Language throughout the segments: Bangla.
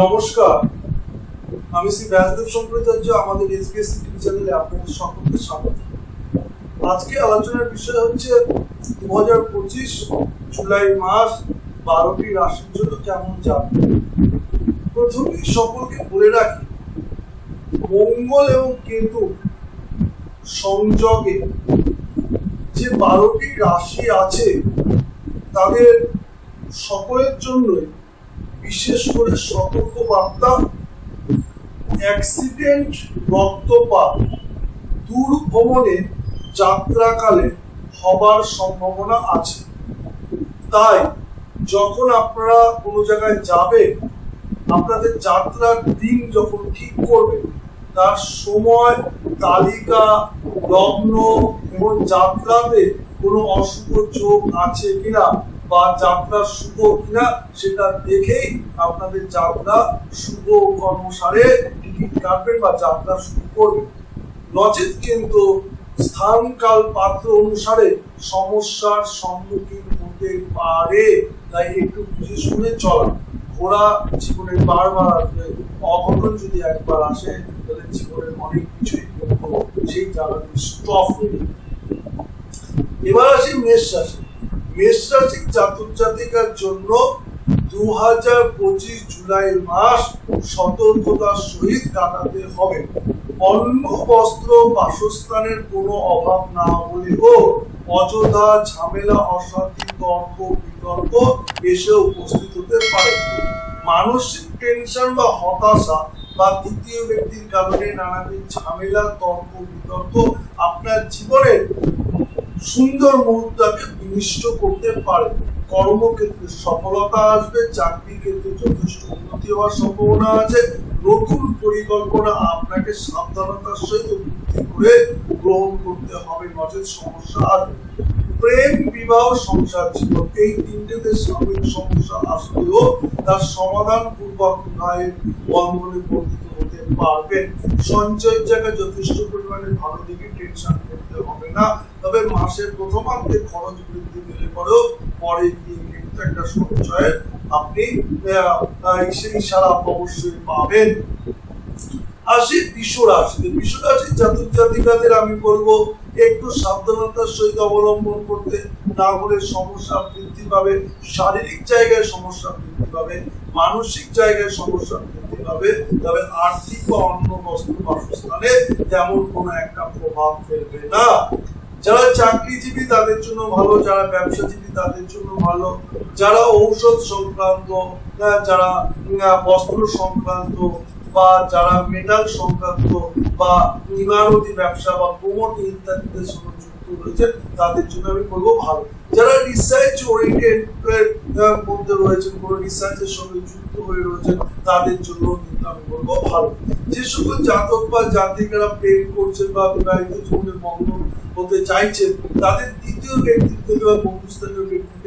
নমস্কার। আমি শ্রী ব্যাসদেব সম্প্রচার্য আমাদের এসবিএসসি টিভি চ্যানেলে আপনাদের সকলকে স্বাগত। আজকে আলোচনার বিষয় হচ্ছে দু হাজার পঁচিশ জুলাই মাস, বারোটি রাশির জন্য কেমন যাবে? প্রথমে সকলকে বলে রাখি, মঙ্গল এবং কেতু সংযোগে যে বারোটি রাশি আছে, তাদের সকলের জন্যই বিশেষ করে সতর্ক বার্তা অ্যাক্সিডেন্ট রক্তপাত দূর ভ্রমণে যাত্রাকালে হবার সম্ভাবনা আছে। তাই, যখন আপনারা কোনো জায়গায় যাবেন, আপনাদের যাত্রার দিন যখন ঠিক করবেন, তার সময়, তালিকা লগ্ন এবং যাত্রাতে কোনো অশুভ যোগ আছে কিনা বা যাত্রা শুভ কিনা সেটা দেখেই আপনাদের যাত্রা শুভ কর্মসারে টিকিট কাটবেন বা যাত্রা শুরু করবেন। নচেত কিন্তু স্থান কাল পাত্র অনুসারে সমস্যার সম্মুখীন হতে পারে, তাই একটু বুঝে শুনে চলা ঘোড়া জীবনে বারবার আসবে অঘটন যদি একবার আসে, তাহলে জীবনের অনেক কিছুই সেই হয়ে যাবে। এবার আসি মেষ রাশি। মেষ রাশির জন্য দু হাজার পঁচিশ জুলাই মাস সতর্কতার সহিত কাটাতে হবে। অন্ন, বস্ত্র, বাসস্থানের কোনো অভাব না হলেও অযথা ঝামেলা, অশান্তি, তর্ক, বিতর্ক এসে উপস্থিত হতে পারে। মানসিক টেনশন বা হতাশা বা তৃতীয় ব্যক্তির কারণে নানাবিধ ঝামেলা, তর্ক, বিতর্ক আপনার জীবনের সুন্দর মুহূর্তকে বিনিষ্ট করতে পারে কর্মক্ষেত্রে সফলতা আসবে চাকরি ক্ষেত্রে যথেষ্ট উন্নতি হওয়ার সম্ভাবনা আছে। নতুন পরিকল্পনা আপনাকে সাবধানতার সহিত করে গ্রহণ করতে হবে, নচেত সমস্যা আসবে প্রেম, বিবাহ, সংসার জীবন এই তিনটেতে সাময়িক সমস্যা আসলেও তার সমাধান পূর্বক বিবাহের বন্ধনে বর্ধিত হতে পারবেন সঞ্চয়ের জায়গায় যথেষ্ট পরিমাণে ভালো দিকে টেনশন করতে হবে না। তবে মাসের প্রথমার্ধে খরচ বৃদ্ধি পেলে পরেও পরে গিয়ে কিন্তু একটা সঞ্চয়ের আপনি সেই সারা অবশ্যই পাবেন। আসি বিশ্ব রাশিতে বিশ্ব রাশির জাতক জাতিকাদের আমি বলব একটু সাবধানতার সহিত অবলম্বন করতে না হলে সমস্যা বৃদ্ধি পাবে শারীরিক জায়গায় সমস্যা বৃদ্ধি পাবে মানসিক জায়গায় সমস্যা বৃদ্ধি পাবে তবে আর্থিক বা অন্য বস্তু বাসস্থানে তেমন কোনো একটা প্রভাব ফেলবে না। যারা চাকরিজীবী তাদের জন্য ভালো যারা ব্যবসাজীবী তাদের জন্য ভালো। যারা ঔষধ সংক্রান্ত আহ, যারা বস্ত্র সংক্রান্ত বা যারা মেটাল সংক্রান্ত বা ইমারতি ব্যবসা বা প্রমোট ইত্যাদিতে সঙ্গে যুক্ত রয়েছে তাদের জন্য আমি বলব ভালো। যারা রিসার্চ ওরিয়েন্টেড মধ্যে রয়েছেন, কোনো রিসার্চের সঙ্গে যুক্ত হয়ে রয়েছেন, তাদের জন্য কিন্তু আমি বলব ভালো। যে সকল জাতক বা জাতিকারা প্রেম করছেন বা বিবাহিত জীবনে মগ্ন হতে চাইছেন, তাদের দ্বিতীয় ব্যক্তির থেকে বা বন্ধুস্থানীয়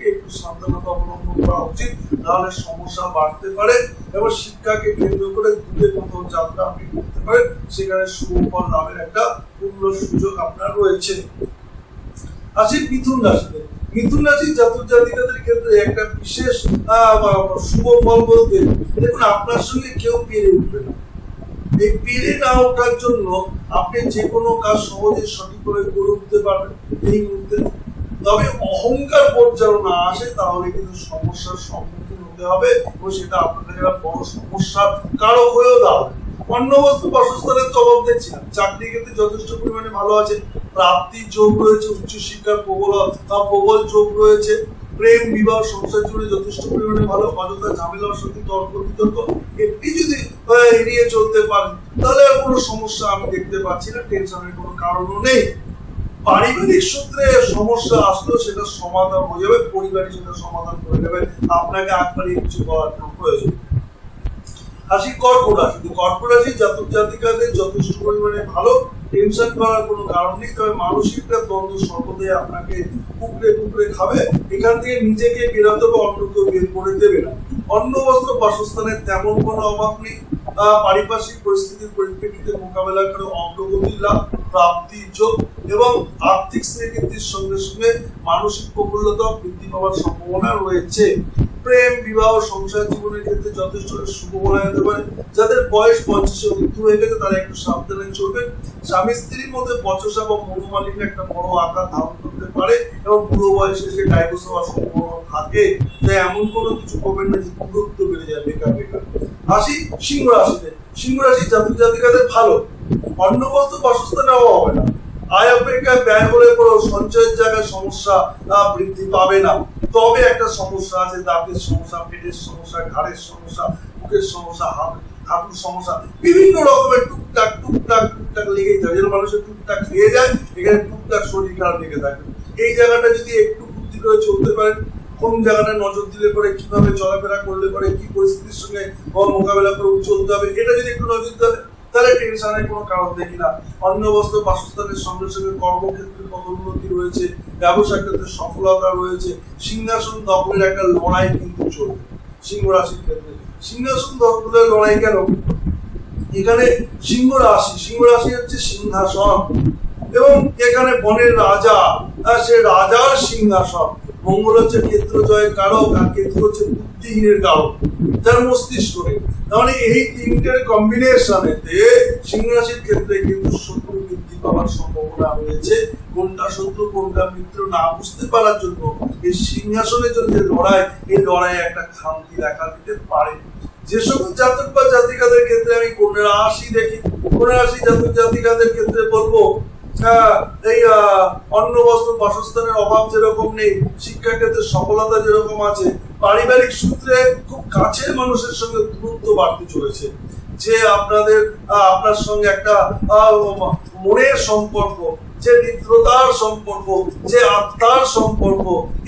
থেকে একটু সাবধানতা অবলম্বন করা উচিত, নাহলে সমস্যা বাড়তে পারে এবং শিক্ষাকে কেন্দ্র করে দূরে কোথাও যাত্রা আপনি করতে পারেন। সেখানে সুফল লাভের একটা পূর্ণ সুযোগ আপনার রয়েছে। আসি মিথুন রাশিতে। মিথুন রাশির জাতক জাতিকাদের ক্ষেত্রে একটা বিশেষ শুভ ফল বলতে দেখুন, আপনার সঙ্গে কেউ পেরে উঠবে না। এই পেরে না ওঠার জন্য আপনি যে কোনো কাজ সহজে সঠিকভাবে করে উঠতে পারবেন এই মুহূর্তে। তবে অহংকার না আসে, তাহলে কিন্তু সমস্যার সম্মুখীন হতে হবে এবং সেটা আপনাদের একটা বড় সমস্যার কারক হয়েও দাঁড়াবে। অন্য বস্তু বাসস্থানের তো অভাব দেখছি না চাকরি ক্ষেত্রে যথেষ্ট পরিমাণে ভালো আছে প্রাপ্তির যোগ রয়েছে উচ্চশিক্ষার প্রবল, বা প্রবল যোগ রয়েছে। প্রেম, বিবাহ, সংসার জুড়ে যথেষ্ট পরিমাণে ভালো। অযথা ঝামেলা অশান্তি তর্ক, বিতর্ক একটি যদি এড়িয়ে চলতে পারেন, তাহলে আর কোনো সমস্যা আমি দেখতে পাচ্ছি না। টেনশনের কোনো কারণও নেই। পারিবারিক সূত্রে সমস্যা আসলো সেটা সমাধান হয়ে যাবে পরিবারই সেটা সমাধান করে যাবে আপনাকে একবারই কিছু করার জন্য প্রয়োজন। আসি কর্কট রাশি। কর্কট রাশি জাতক জাতিকাদের যথেষ্ট পরিমাণে ভালো। টেনশন করার কোনো কারণ নেই, তবে মানসিক দ্বন্দ্ব সর্বদাই আপনাকে কুকড়ে কুকড়ে খাবে। এখান থেকে নিজেকে বেরোতে হবে অন্য কেউ বের করে দেবে না। অন্য বস্ত্র বাসস্থানের তেমন কোনো অভাব নেই। পারিপার্শ্বিক পরিস্থিতির পরিপ্রেক্ষিতে মোকাবেলা করে অগ্রগতি লাভ প্রাপ্তির যোগ এবং আর্থিক শ্রীবৃদ্ধির সঙ্গে সঙ্গে মানসিক প্রফুল্লতা বৃদ্ধি পাওয়ার সম্ভাবনা রয়েছে। প্রেম, বিবাহ, সংসার জীবনের ক্ষেত্রে যথেষ্ট শুভ বলা যেতে পারে। যাদের বয়স পঞ্চাশে অতিরিক্ত হয়ে গেছে, তারা একটু সাবধানে চলবেন। স্বামী স্ত্রীর মধ্যে বচসা বা মনোমালিন্য একটা বড় আকার ধারণ করতে পারে এবং বুড়ো বয়সে এসে ডাইভোর্স হওয়ার সম্ভাবনা থাকে। তাই এমন কোনো কিছু করবেন না যে দূরত্ব বেড়ে যায় বেকার বেকার। আসি সিংহ রাশিতে। সিংহ রাশি জাতক জাতিকাদের ভালো। অন্য বস্তু বাসস্থানে অভাব হবে না। আয় অপেক্ষায় ব্যয় হলে পরেও সঞ্চয়ের জায়গায় সমস্যা বৃদ্ধি পাবে না। তবে একটা সমস্যা আছে, দাঁতের সমস্যা, পেটের সমস্যা, ঘাড়ের সমস্যা, বুকের সমস্যা, হাত, হাঁটুর সমস্যা, বিভিন্ন রকমের টুকটাক টুকটাক টুকটাক লেগেই থাকে। যেন মানুষের টুকটাক খেয়ে যায়, এখানে টুকটাক শরীর খারাপ লেগে থাকে। এই জায়গাটা যদি একটু বুদ্ধি করে চলতে পারেন, কোন জায়গাটা নজর দিলে পরে কীভাবে চলাফেরা করলে পরে কি পরিস্থিতির সঙ্গে মোকাবেলা করে চলতে হবে, এটা যদি একটু নজর দিতে হবে তাহলে টেনশনের কোনো কারণ দেখি না। অন্য বস্তু, বাসস্থানের সঙ্গে সঙ্গে কর্মক্ষেত্রে পদোন্নতি রয়েছে ব্যবসা ক্ষেত্রে সফলতা রয়েছে, সিংহাসন দখলের একটা লড়াই কিন্তু চলবে, সিংহ রাশির ক্ষেত্রে। সিংহাসন দখলের লড়াই কেন? এখানে সিংহ রাশি সিংহ রাশি হচ্ছে সিংহাসন। এবং এখানে বনের রাজা সে রাজার সিংহাসন। মঙ্গল হচ্ছে ক্ষেত্র জয়ের কারক, আর কেতু হচ্ছে বুদ্ধিহীনের কারক যার মস্তিষ্ক তাহলে এই তিনটের কম্বিনেশনেতে সিংহ ক্ষেত্রে কিন্তু শত্রু বৃদ্ধি পাওয়ার সম্ভাবনা রয়েছে। কোনটা শত্রু, কোনটা মিত্র না বুঝতে পারার জন্য এই সিংহাসনের জন্য লড়াই, এই লড়াইয়ে একটা খামতি দেখা দিতে পারে। যে সকল জাতক বা জাতিকাদের ক্ষেত্রে আমি কোন রাশি দেখি। কোন রাশি জাতক জাতিকাদের ক্ষেত্রে বলব এই বস্ত্র বাসস্থানের অভাব যেরকম নেই সফলতা যেরকম আছে, পারিবারিক সূত্রে খুব কাছের মানুষের সঙ্গে দূরত্ব বাড়তে চলেছে। যে আপনাদের আপনার সঙ্গে একটা মনের সম্পর্ক, যে সম্পর্ক, যে আত্মার সম্পর্ক,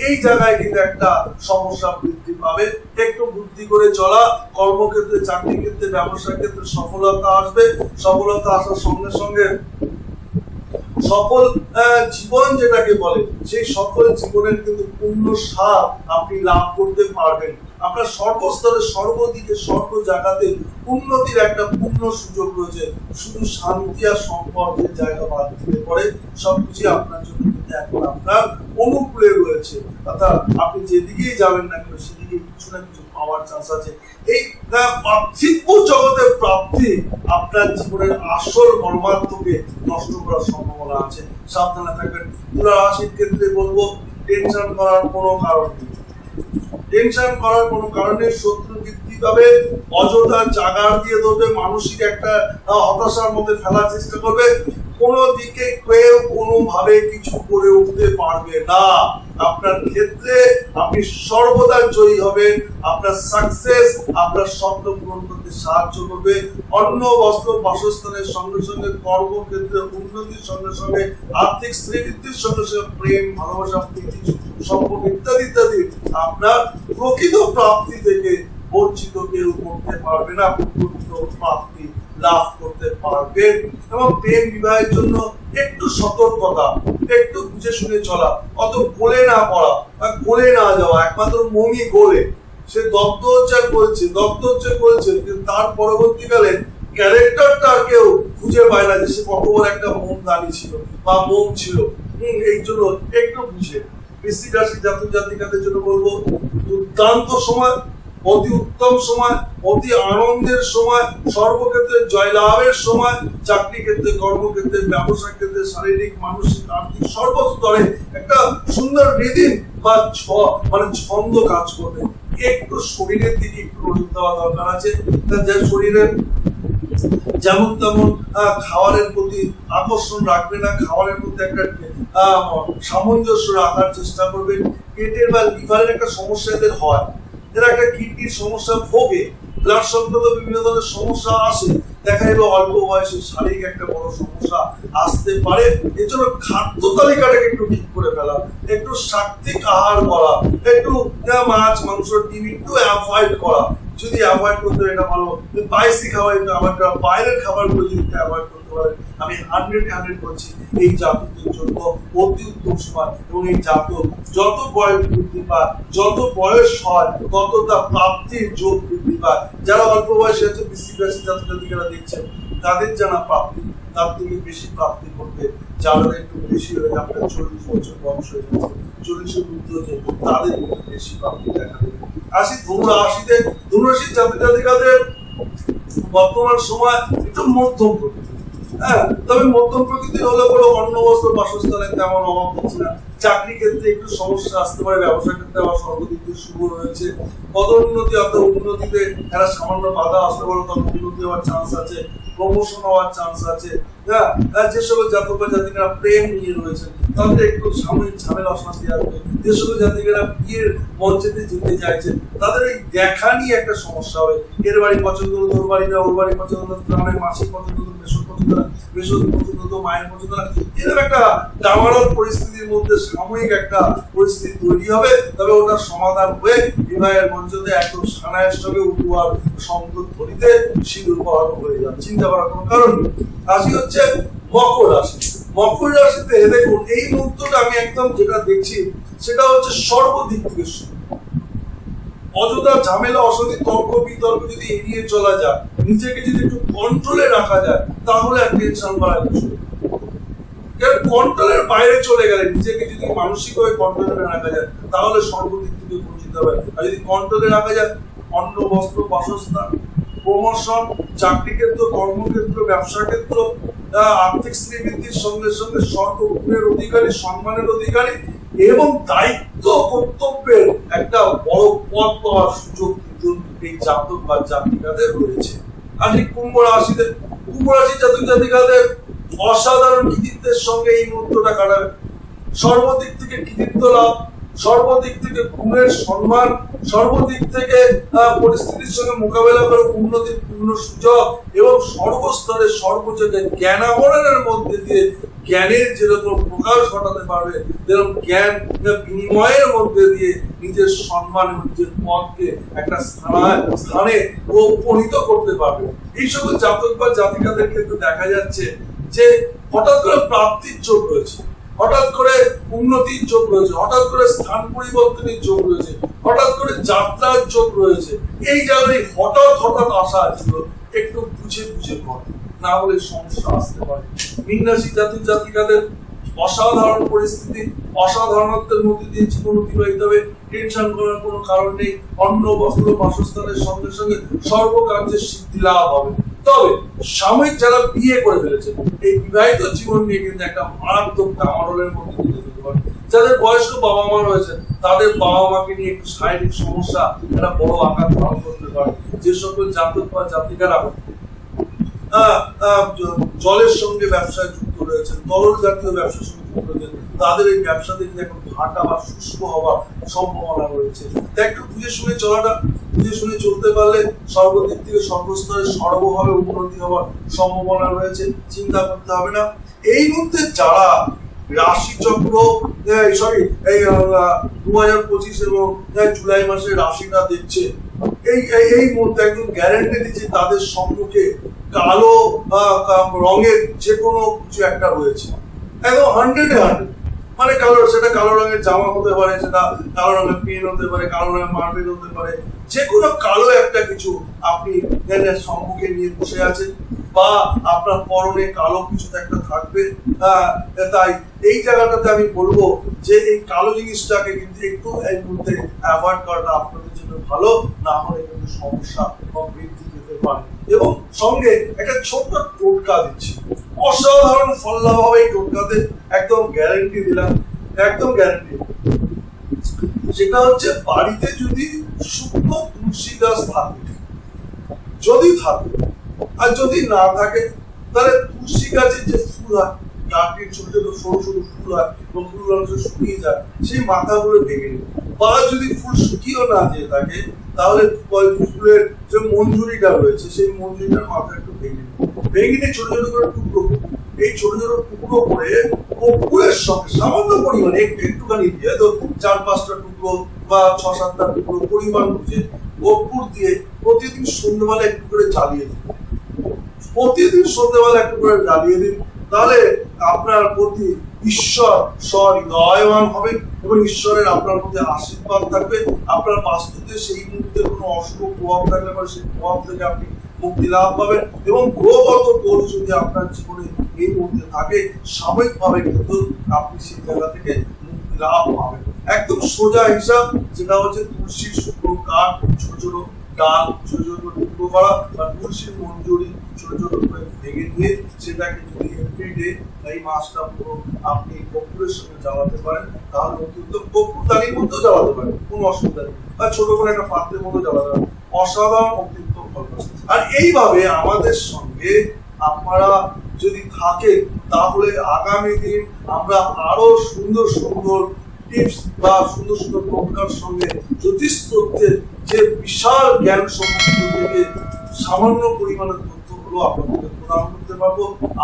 এই জায়গায় কিন্তু একটা সমস্যা বৃদ্ধি পাবে। একটু বুদ্ধি করে চলা, কর্মক্ষেত্রে চাকরি ক্ষেত্রে ব্যবসা ক্ষেত্রে সফলতা আসবে। সফলতা আসার সঙ্গে সঙ্গে সফল জীবন যেটাকে বলে সেই সফল জীবনের কিন্তু পূর্ণ স্বাদ আপনি লাভ করতে পারবেন। আপনার সর্বস্তরে, সর্বদিকে সর্ব জায়গাতে উন্নতির একটা পূর্ণ সুযোগ রয়েছে। শুধু শান্তি আর সম্পর্কের জায়গা বাদ দিতে পরে সবকিছু আপনার জন্য কিন্তু এখন আপনার অনুকূলে রয়েছে। অর্থাৎ আপনি যেদিকেই যাবেন না কেন, সেদিকে কিছু না কিছু পাওয়ার চান্স আছে। এই জগতের প্রাপ্তি আপনার জীবনের আসল মর্মার্থকে নষ্ট করার সম্ভাবনা আছে। সাবধানে থাকবেন। তুলা রাশির ক্ষেত্রে বলব টেনশন করার কোনো কারণ নেই। টেনশন করার কোনো কারণে শত্রু বৃদ্ধি পাবে অযথা জাগার দিয়ে ধরবে, মানসিক একটা হতাশার মধ্যে ফেলার চেষ্টা করবে, কোনো দিকে কেউ কোনোভাবে কিছু করে উঠতে পারবে না। আপনার ক্ষেত্রে আপনি সর্বদা জয়ী হবেন, আপনার সাকসেস আপনার স্বপ্ন পূরণ করতে সাহায্য করবে। অন্য বস্ত্র, বাসস্থানের সঙ্গে সঙ্গে, কর্মক্ষেত্রে উন্নতির সঙ্গে সঙ্গে, আর্থিক শ্রীবৃদ্ধির সঙ্গে সঙ্গে, প্রেম, ভালোবাসা সম্পর্ক ইত্যাদি ইত্যাদি, আপনার প্রকৃত প্রাপ্তি থেকে বঞ্চিত কেউ করতে পারবে না প্রকৃত প্রাপ্তি লাভ করতে পারবেন। এবং প্রেম বিবাহের জন্য একটু সতর্কতা, একটু বুঝে শুনে চলা, অত গোলে না পড়া বা গোলে না যাওয়া, একমাত্র মমি গোলে। সে দত্তোচ্চার করেছে দত্তোচ্চার করেছে কিন্তু তার পরবর্তীকালে ক্যারেক্টারটা কেউ খুঁজে পায় না যে সে বড় একটা মোম দানি ছিল বা মোম ছিল। হম, এই জন্য একটু বুঝে। বৃশ্চিক রাশি জাতক জাতিকাদের জন্য বলব, দুর্দান্ত সময়। অতি উত্তম সময়, অতি আনন্দের সময়, সর্বক্ষেত্রে জয়লাভের সময়, চাকরি ক্ষেত্রে, কর্মক্ষেত্রে, ব্যবসা ক্ষেত্রে, শারীরিক, মানসিক, আর্থিক সর্বস্তরে একটা সুন্দর রিদিন বা ছ- মানে ছন্দ কাজ করবে। একটু শরীরের দিকে একটু নজর দেওয়া দরকার আছে। যে শরীরের যেমন তেমন খাবারের প্রতি আকর্ষণ রাখবে না, খাবারের প্রতি একটা সামঞ্জস্য রাখার চেষ্টা করবে। পেটের বা লিভারের একটা সমস্যা এদের হয়। এরা একটা কিডনির সমস্যা ভোগে ব্লাড সংক্রান্ত বিভিন্ন ধরনের সমস্যা আসে, দেখা অল্প বয়সে শারীরিক একটা বড় সমস্যা আসতে পারে। এর জন্য খাদ্য তালিকাটাকে একটু ঠিক করে ফেলা, একটু সাত্বিক আহার করা, একটু মাছ, মাংস, ডিম একটু অ্যাভয়েড করা। যদি অ্যাভয়েড করতে এটা ভালো। স্পাইসি খাবার একটু অ্যাভয়েড করা বাইরের খাবারগুলো যদি অ্যাভয়েড করতে আমি হান্ড্রেড হান্ড্রেড বলছি এই জাতকদের জন্য অতি উত্তম সময় এবং এই যত বয়স বৃদ্ধি পায় যত বয়স হয় তত তা প্রাপ্তির যোগ বৃদ্ধি পায় যারা অল্প বয়সে আছে বৃষ্টি দেখছেন তাদের জানা প্রাপ্তি, তার থেকে বেশি প্রাপ্তি করবে যারা একটু বেশি হয়ে আপনার চল্লিশ বছর বয়স হয়ে গেছে চল্লিশের ঊর্ধ্ব যে তাদের বেশি প্রাপ্তি দেখা দেবে। আসি ধনুরাশির জাতি জাতিকাদের বর্তমান সময় একটু মধ্যম হ্যাঁ তবে মধ্যম প্রকৃতির হলে বড় অন্ন বস্ত্র বাসস্থানে তেমন অভাব হচ্ছে না। চাকরি ক্ষেত্রে একটু সমস্যা আসতে পারে, ব্যবসা ক্ষেত্রে আবার সর্বদিক দিয়ে শুভ রয়েছে পদোন্নতি অর্থাৎ উন্নতিতে একটা সামান্য বাধা আসতে পারে, তবে উন্নতি হওয়ার চান্স আছে প্রমোশন হওয়ার চান্স আছে। হ্যাঁ যে সকল জাতক জাতিকারা প্রেম নিয়ে রয়েছেন, তাদের একটু সাময়িক ঝামেলা অশান্তি আসবে যে সকল জাতিকারা বিয়ের মঞ্চেতে যেতে চাইছেন, তাদের এই দেখা নিয়ে একটা সমস্যা হবে এর বাড়ি পছন্দ তোর বাড়ি না, ওর বাড়ি পছন্দ গ্রামের মাসিক পছন্দ নেই। রাশি হচ্ছে মকর রাশি। মকর রাশিতে দেখুন, এই মুহূর্তটা আমি একদম যেটা দেখছি, সেটা হচ্ছে সর্বদিক থেকে অযথা ঝামেলা অসদি তর্ক বিতর্ক যদি এড়িয়ে চলা যায় নিজেকে যদি একটু কন্ট্রোলে রাখা যায়, তাহলে আর টেনশন করার কিছু কন্ট্রোলের বাইরে চলে গেলে নিজেকে যদি মানসিকভাবে কন্ট্রোলে রাখা যায়, তাহলে সর্বদিক থেকে বঞ্চিত হবে। আর যদি কন্ট্রোলে রাখা যায়, অন্ন, বস্ত্র, বাসস্থান প্রমোশন চাকরি ক্ষেত্র কর্মক্ষেত্র ব্যবসা ক্ষেত্র আর্থিক শ্রীবৃদ্ধির সঙ্গে সঙ্গে সর্বগুণের অধিকারী, সম্মানের অধিকারী এবং দায়িত্ব, কর্তব্যের একটা বড় পথ পাওয়ার সুযোগ এই জাতক বা জাতিকাদের রয়েছে আর এই কুম্ভ রাশিতে কুম্ভ রাশি জাতক অসাধারণ কৃতিত্বের সঙ্গে এই মুহূর্তটা কাটাবে। সর্বদিক থেকে কৃতিত্ব লাভ, সর্বদিক থেকে গুণের সম্মান, সর্বদিক থেকে পরিস্থিতির সঙ্গে মোকাবেলা করে উন্নতির পূর্ণ সুযোগ এবং সর্বস্তরে সর্বজায়গায় জ্ঞানাবরণের মধ্যে দিয়ে জ্ঞানের যেরকম প্রকাশ ঘটাতে পারবে, যেরকম জ্ঞান বিনিময়ের মধ্যে দিয়ে নিজের সম্মান নিজের পথকে একটা স্থানে উপনীত করতে পারবে। এই সকল জাতক বা জাতিকাদের ক্ষেত্রে দেখা যাচ্ছে যে হঠাৎ করে প্রাপ্তির যোগ রয়েছে, হঠাৎ করে উন্নতির যোগ রয়েছে, হঠাৎ করে স্থান পরিবর্তনের যোগ রয়েছে, হঠাৎ করে যাত্রার যোগ রয়েছে। এই জায়গায় হঠাৎ হঠাৎ আসা ছিল একটু বুঝে বুঝে কর না হলে সমস্যা আসতে পারে। মিনরাশি জাতি জাতিকাদের অসাধারণ পরিস্থিতি, অসাধারণত্বের মধ্যে দিয়ে জীবন অতিবাহিত হবে টেনশন করার কোনো কারণ নেই, অন্ন, বস্ত্র, বাসস্থানের সঙ্গে সঙ্গে সর্বকার্যের সিদ্ধি লাভ হবে। তবে সাময়িক যারা বিয়ে করে ফেলেছেন এই বিবাহিত জীবন নিয়ে কিন্তু একটা মারাত্মক কামারলের মধ্যে দিয়ে যেতে পারে। যাদের বয়স্ক বাবা মা রয়েছে, তাদের বাবা মাকে নিয়ে একটু শারীরিক সমস্যা, একটা বড় আকার ধারণ করতে পারে। যে সকল জাতক বা জাতিকারা জলের সঙ্গে ব্যবসায় যুক্ত রয়েছেন, তরল জাতীয় ব্যবসার সঙ্গে যুক্ত রয়েছেন, তাদের এই ব্যবসাতে কিন্তু এখন ভাটা বা শুষ্ক হওয়ার সম্ভাবনা রয়েছে। একটু বুঝে শুনে চলাটা, বুঝে শুনে চলতে পারলে সর্বদিক থেকে সর্বস্তরে সর্বভাবে উন্নতি হওয়ার সম্ভাবনা রয়েছে, চিন্তা করতে হবে না। এই মুহূর্তে যারা রাশি চক্র সরি এই দু হাজার পঁচিশ এবং জুলাই মাসে রাশিটা দেখছে, এই, এই- মুহূর্তে একদম গ্যারান্টি দিচ্ছে তাদের সম্মুখে কালো রঙের যে কোনো কিছু একটা রয়েছে। একদম হান্ড্রেডে হান্ড্রেড মানে কালো, সেটা কালো রঙের জামা হতে পারে, সেটা কালো রঙের পেন হতে পারে, কালো রঙের মার্বেল হতে পারে। যে কোনো কালো একটা কিছু আপনি সম্মুখে নিয়ে বসে আছেন, বা আপনার পরনে কালো কিছু একটা থাকবে। তাই এই জায়গাটাতে আমি বলব যে এই কালো জিনিসটাকে কিন্তু একটু এই মুহূর্তে অ্যাভয়েড করাটা আপনাদের জন্য ভালো, না হলে কিন্তু সমস্যা বা বৃদ্ধি পেতে পারে। এবং সঙ্গে একটা ছোট্ট টোটকা দিচ্ছি। অসাধারণ ফল লাভ হবে এই টোটকাতে একদম গ্যারান্টি দিলাম, একদম গ্যারান্টি সেটা হচ্ছে বাড়িতে যদি শুকনো তুলসী গাছ থাকে, যদি থাকে, আর যদি না থাকে, তাহলে তুলসী গাছের যে ফুল হয় গাছটির ছোট ছোট সরু সরু ফুল হয়, এবং ফুল অংশ শুকিয়ে যায়, সেই মাথাগুলো ভেঙে নেবে বা যদি ফুল শুকিয়েও না দিয়ে থাকে, তাহলে ফুলের যে মঞ্জুরিটা রয়েছে, সেই মঞ্জুরিটার মাথা একটু ভেঙে ভেঙে ছোট ছোট করে টুকরো এই ছোট ছোট টুকরো করে কর্পূরের সঙ্গে সামান্য পরিমাণে একটু একটুখানি দিয়ে তো চার পাঁচটা টুকরো বা ছ সাতটা টুকরো পরিমাণ বুঝে কর্পূর দিয়ে প্রতিদিন সন্ধ্যেবেলা একটু করে জ্বালিয়ে দিন। প্রতিদিন সন্ধ্যেবেলা একটু করে জ্বালিয়ে দিন, তাহলে আপনার প্রতি ঈশ্বর সহৃদয়মান হবে এবং ঈশ্বরের আপনার মধ্যে আশীর্বাদ থাকবে। আপনার বাস্তুতে সেই মুহূর্তে কোনো অশুভ প্রভাব থাকলে পরে সেই প্রভাব থেকে আপনি মুক্তি লাভ পাবেন এবং গ্রহগত দোষ যদি আপনার জীবনে এই মুহূর্তে থাকে, সাময়িকভাবে কিন্তু আপনি সেই জায়গা থেকে মুক্তি লাভ পাবেন। একদম সোজা হিসাব, যেটা হচ্ছে তুলসীর শুকনো কাঠ, ছোট ছোট ডাল, ছোট ছোট টুকরো করা বা তুলসীর মঞ্জুরি মাছটা আপনি সঙ্গে জ্বালাতে পারেন তাহলে মধ্যেও জ্বালাতে পারেন কোনো অসুবিধা নেই বা একটা মধ্যে জ্বালাতে অসাধারণ আর এইভাবে আমাদের সঙ্গে আপনারা যদি থাকেন তাহলে আগামী দিন আমরা আরও সুন্দর সুন্দর টিপস বা সুন্দর সুন্দর প্রজ্ঞার সঙ্গে যে বিশাল জ্ঞান সমস্ত সামান্য পরিমাণের তথ্যগুলো আপনাদের করতে পারব।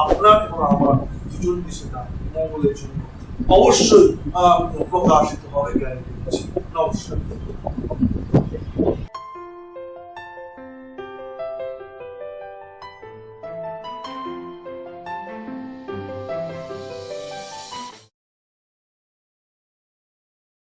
আপনার এবং আমার দুজন সেটা মঙ্গলের জন্য অবশ্যই প্রকাশিত হবে গ্যারেন্টি নমস্কার।